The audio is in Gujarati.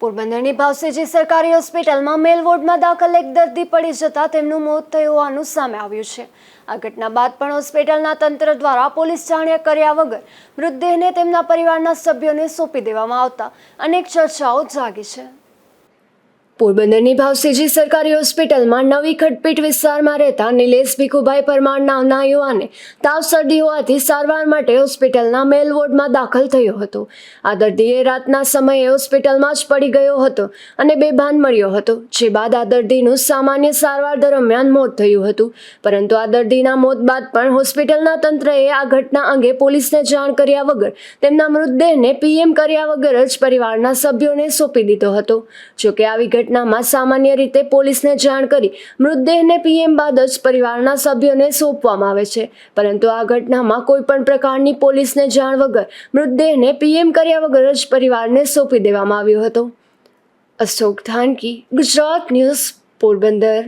પોરબંદરની ભાવસેજી સરકારી હોસ્પિટલમાં મેલ વોર્ડમાં દાખલ એક દર્દી પડી જતા તેમનું મોત થયું હોવાનું સામે આવ્યું છે. આ ઘટના બાદ પણ હોસ્પિટલના તંત્ર દ્વારા પોલીસ જાણ્યા કર્યા વગર મૃતદેહને તેમના પરિવારના સભ્યોને સોંપી દેવામાં આવતા અનેક ચર્ચાઓ જાગી છે. પોરબંદરની ભાવસેજી સરકારી હોસ્પિટલમાં નવી ખડપીટ વિસ્તારમાં રહેતા નિલેશ ભીખુભાઈ પરમાર નામના યુવાને તાવ શરદી હોવાથી સારવાર માટે હોસ્પિટલના મેલ વોર્ડમાં દાખલ થયો હતો. આ દર્દીએ રાતના સમયે હોસ્પિટલમાં જ પડી ગયો હતો અને બેભાન મળ્યો હતો, જે બાદ આ દર્દીનું સામાન્ય સારવાર દરમિયાન મોત થયું હતું. પરંતુ આ દર્દીના મોત બાદ પણ હોસ્પિટલના તંત્રએ આ ઘટના અંગે પોલીસને જાણ કર્યા વગર તેમના મૃતદેહને પીએમ કર્યા વગર જ પરિવારના સભ્યોને સોંપી દીધો હતો. જોકે આવી ઘટનામાં સામાન્ય રીતે પોલીસને જાણ કરી મૃતદેહને પીએમ બાદ જ પરિવારના સભ્યોને સોંપવામાં આવે છે. પરંતુ આ ઘટનામાં કોઈ પણ પ્રકારની પોલીસને જાણ વગર મૃતદેહને પીએમ કર્યા વગર જ પરિવારને સોંપી દેવામાં આવ્યો હતો. અશોક ધાનકી, ગુજરાત ન્યૂઝ પોરબંદર.